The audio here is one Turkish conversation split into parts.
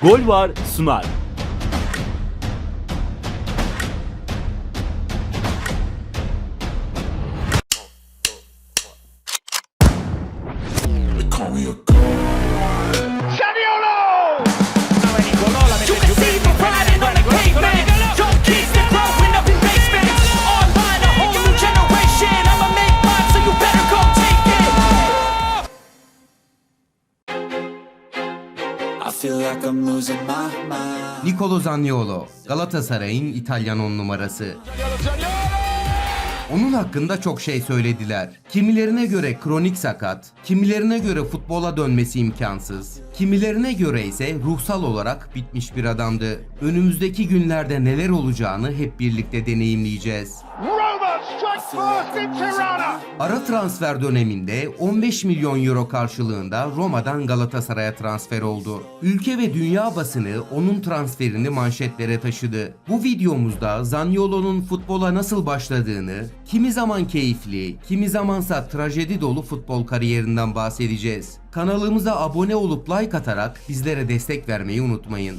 Gol var sunar. Like I'm losing my mind. Nicolo Zaniolo, Galatasaray'ın İtalyan on numarası. Onun hakkında çok şey söylediler. Kimilerine göre kronik sakat, kimilerine göre futbola dönmesi imkansız, kimilerine göre ise ruhsal olarak bitmiş bir adamdı. Önümüzdeki günlerde neler olacağını hep birlikte deneyimleyeceğiz. Ara transfer döneminde 15 milyon euro karşılığında Roma'dan Galatasaray'a transfer oldu. Ülke ve dünya basını onun transferini manşetlere taşıdı. Bu videomuzda Zaniolo'nun futbola nasıl başladığını, kimi zaman keyifli, kimi zamansa trajedi dolu futbol kariyerinden bahsedeceğiz. Kanalımıza abone olup like atarak bizlere destek vermeyi unutmayın.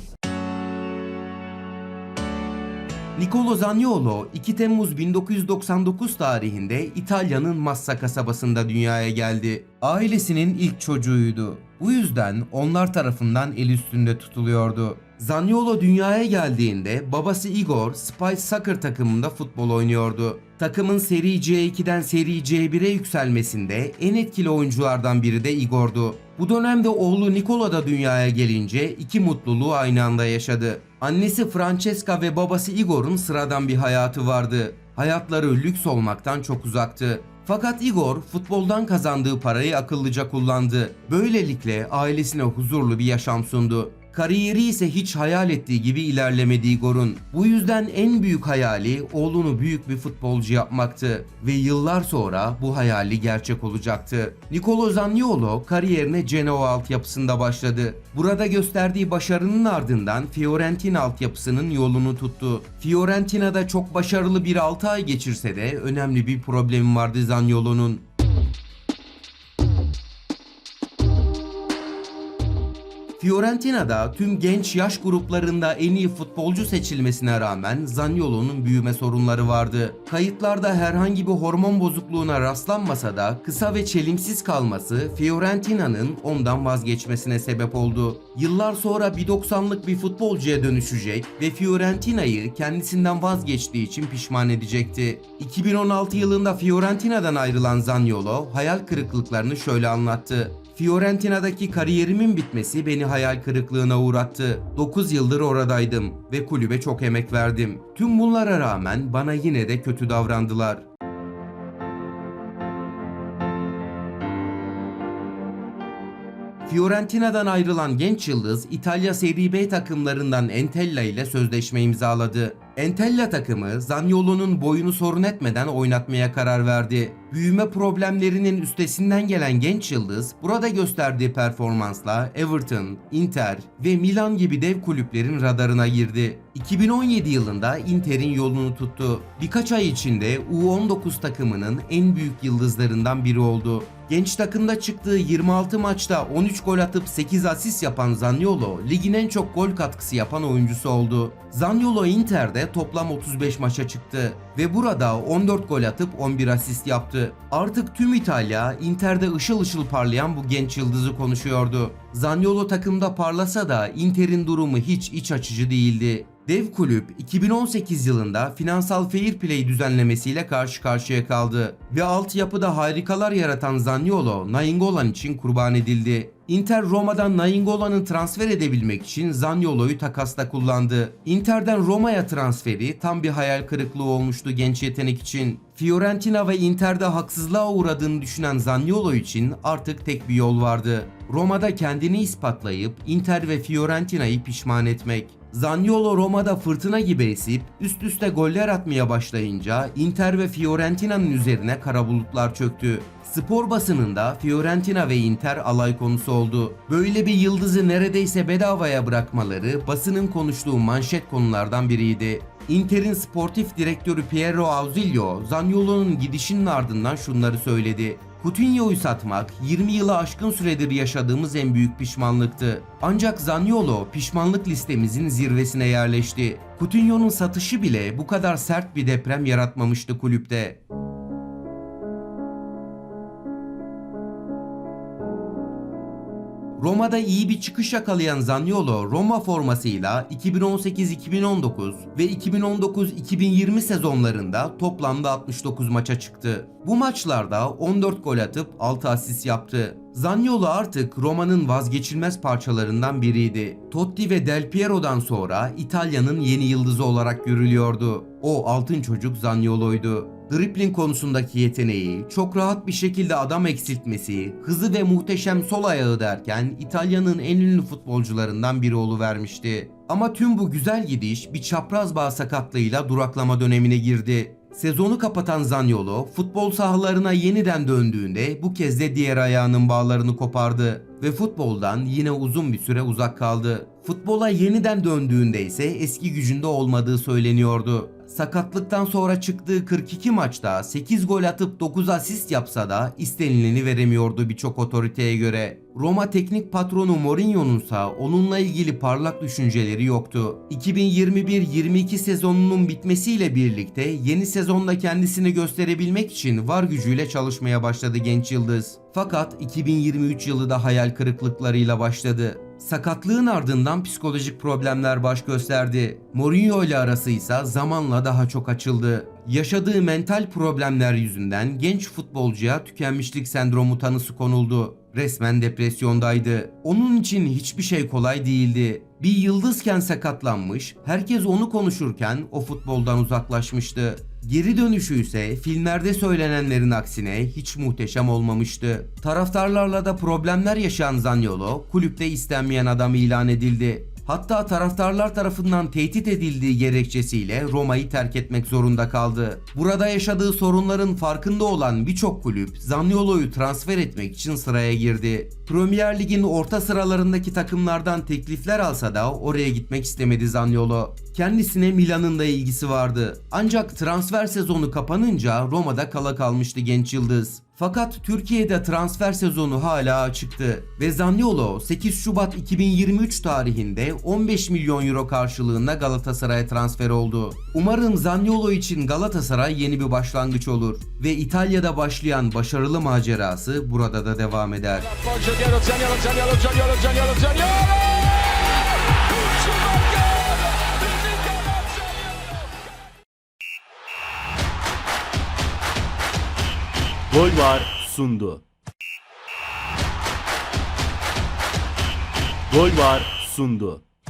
Nicolo Zaniolo 2 Temmuz 1999 tarihinde İtalya'nın Massa kasabasında dünyaya geldi. Ailesinin ilk çocuğuydu. Bu yüzden onlar tarafından el üstünde tutuluyordu. Zaniolo dünyaya geldiğinde babası Igor Spice Soccer takımında futbol oynuyordu. Takımın Seri C2'den Seri C1'e yükselmesinde en etkili oyunculardan biri de Igor'du. Bu dönemde oğlu Nicola da dünyaya gelince iki mutluluğu aynı anda yaşadı. Annesi Francesca ve babası Igor'un sıradan bir hayatı vardı. Hayatları lüks olmaktan çok uzaktı. Fakat Igor futboldan kazandığı parayı akıllıca kullandı. Böylelikle ailesine huzurlu bir yaşam sundu. Kariyeri ise hiç hayal ettiği gibi ilerlemedi Igor'un. Bu yüzden en büyük hayali oğlunu büyük bir futbolcu yapmaktı ve yıllar sonra bu hayali gerçek olacaktı. Nicolo Zaniolo kariyerine Genoa altyapısında başladı. Burada gösterdiği başarının ardından Fiorentina altyapısının yolunu tuttu. Fiorentina'da çok başarılı bir 6 ay geçirse de önemli bir problemi vardı Zaniolo'nun. Fiorentina'da tüm genç yaş gruplarında en iyi futbolcu seçilmesine rağmen Zaniolo'nun büyüme sorunları vardı. Kayıtlarda herhangi bir hormon bozukluğuna rastlanmasa da kısa ve çelimsiz kalması Fiorentina'nın ondan vazgeçmesine sebep oldu. Yıllar sonra 1.90'lık bir futbolcuya dönüşecek ve Fiorentina'yı kendisinden vazgeçtiği için pişman edecekti. 2016 yılında Fiorentina'dan ayrılan Zaniolo hayal kırıklıklarını şöyle anlattı. Fiorentina'daki kariyerimin bitmesi beni hayal kırıklığına uğrattı. 9 yıldır oradaydım ve kulübe çok emek verdim. Tüm bunlara rağmen bana yine de kötü davrandılar. Fiorentina'dan ayrılan genç yıldız İtalya Serie B takımlarından Entella ile sözleşme imzaladı. Entella takımı Zaniolo'nun boyunu sorun etmeden oynatmaya karar verdi. Büyüme problemlerinin üstesinden gelen genç yıldız burada gösterdiği performansla Everton, Inter ve Milan gibi dev kulüplerin radarına girdi. 2017 yılında Inter'in yolunu tuttu. Birkaç ay içinde U19 takımının en büyük yıldızlarından biri oldu. Genç takımda çıktığı 26 maçta 13 gol atıp 8 asist yapan Zaniolo, ligin en çok gol katkısı yapan oyuncusu oldu. Zaniolo Inter'de toplam 35 maça çıktı ve burada 14 gol atıp 11 asist yaptı. Artık tüm İtalya Inter'de ışıl ışıl parlayan bu genç yıldızı konuşuyordu. Zaniolo takımda parlasa da Inter'in durumu hiç iç açıcı değildi. Dev kulüp 2018 yılında finansal fair play düzenlemesiyle karşı karşıya kaldı ve altyapıda harikalar yaratan Zaniolo Nainggolan için kurban edildi. Inter Roma'dan Nainggolan'ı transfer edebilmek için Zaniolo'yu takasta kullandı. Inter'den Roma'ya transferi tam bir hayal kırıklığı olmuştu genç yetenek için. Fiorentina ve Inter'de haksızlığa uğradığını düşünen Zaniolo için artık tek bir yol vardı. Roma'da kendini ispatlayıp Inter ve Fiorentina'yı pişman etmek. Zaniolo Roma'da fırtına gibi esip üst üste goller atmaya başlayınca Inter ve Fiorentina'nın üzerine kara bulutlar çöktü. Spor basınında Fiorentina ve Inter alay konusu oldu. Böyle bir yıldızı neredeyse bedavaya bırakmaları basının konuştuğu manşet konulardan biriydi. Inter'in sportif direktörü Piero Ausilio, Zaniolo'nun gidişinin ardından şunları söyledi. Coutinho'yu satmak 20 yılı aşkın süredir yaşadığımız en büyük pişmanlıktı. Ancak Zaniolo pişmanlık listemizin zirvesine yerleşti. Coutinho'nun satışı bile bu kadar sert bir deprem yaratmamıştı kulüpte. Roma'da iyi bir çıkış yakalayan Zaniolo Roma formasıyla 2018-2019 ve 2019-2020 sezonlarında toplamda 69 maça çıktı. Bu maçlarda 14 gol atıp 6 asist yaptı. Zaniolo artık Roma'nın vazgeçilmez parçalarından biriydi. Totti ve Del Piero'dan sonra İtalya'nın yeni yıldızı olarak görülüyordu. O altın çocuk Zaniolo'ydu. Dribbling konusundaki yeteneği, çok rahat bir şekilde adam eksiltmesi, hızı ve muhteşem sol ayağı derken İtalya'nın en ünlü futbolcularından biri vermişti. Ama tüm bu güzel gidiş bir çapraz bağ sakatlığıyla duraklama dönemine girdi. Sezonu kapatan Zaniolo futbol sahalarına yeniden döndüğünde bu kez de diğer ayağının bağlarını kopardı ve futboldan yine uzun bir süre uzak kaldı. Futbola yeniden döndüğünde ise eski gücünde olmadığı söyleniyordu. Sakatlıktan sonra çıktığı 42 maçta 8 gol atıp 9 asist yapsa da istenileni veremiyordu birçok otoriteye göre. Roma teknik patronu Mourinho'nunsa onunla ilgili parlak düşünceleri yoktu. 2021-22 sezonunun bitmesiyle birlikte yeni sezonda kendisini gösterebilmek için var gücüyle çalışmaya başladı genç yıldız. Fakat 2023 yılı da hayal kırıklıklarıyla başladı. Sakatlığın ardından psikolojik problemler baş gösterdi. Mourinho ile arası ise zamanla daha çok açıldı. Yaşadığı mental problemler yüzünden genç futbolcuya tükenmişlik sendromu tanısı konuldu. Resmen depresyondaydı. Onun için hiçbir şey kolay değildi. Bir yıldızken sakatlanmış, herkes onu konuşurken o futboldan uzaklaşmıştı. Geri dönüşü ise filmlerde söylenenlerin aksine hiç muhteşem olmamıştı. Taraftarlarla da problemler yaşayan Zaniolo kulüpte istenmeyen adam ilan edildi. Hatta taraftarlar tarafından tehdit edildiği gerekçesiyle Roma'yı terk etmek zorunda kaldı. Burada yaşadığı sorunların farkında olan birçok kulüp Zaniolo'yu transfer etmek için sıraya girdi. Premier Lig'in orta sıralarındaki takımlardan teklifler alsa da oraya gitmek istemedi Zaniolo. Kendisine Milan'ın da ilgisi vardı. Ancak transfer sezonu kapanınca Roma'da kala kalmıştı genç yıldız. Fakat Türkiye'de transfer sezonu hala açıktı ve Zaniolo 8 Şubat 2023 tarihinde 15 milyon euro karşılığında Galatasaray'a transfer oldu. Umarım Zaniolo için Galatasaray yeni bir başlangıç olur ve İtalya'da başlayan başarılı macerası burada da devam eder. Zaniolo, Zaniolo, Zaniolo, Zaniolo, Zaniolo, Zaniolo! Gol var sundu. Gol var sundu.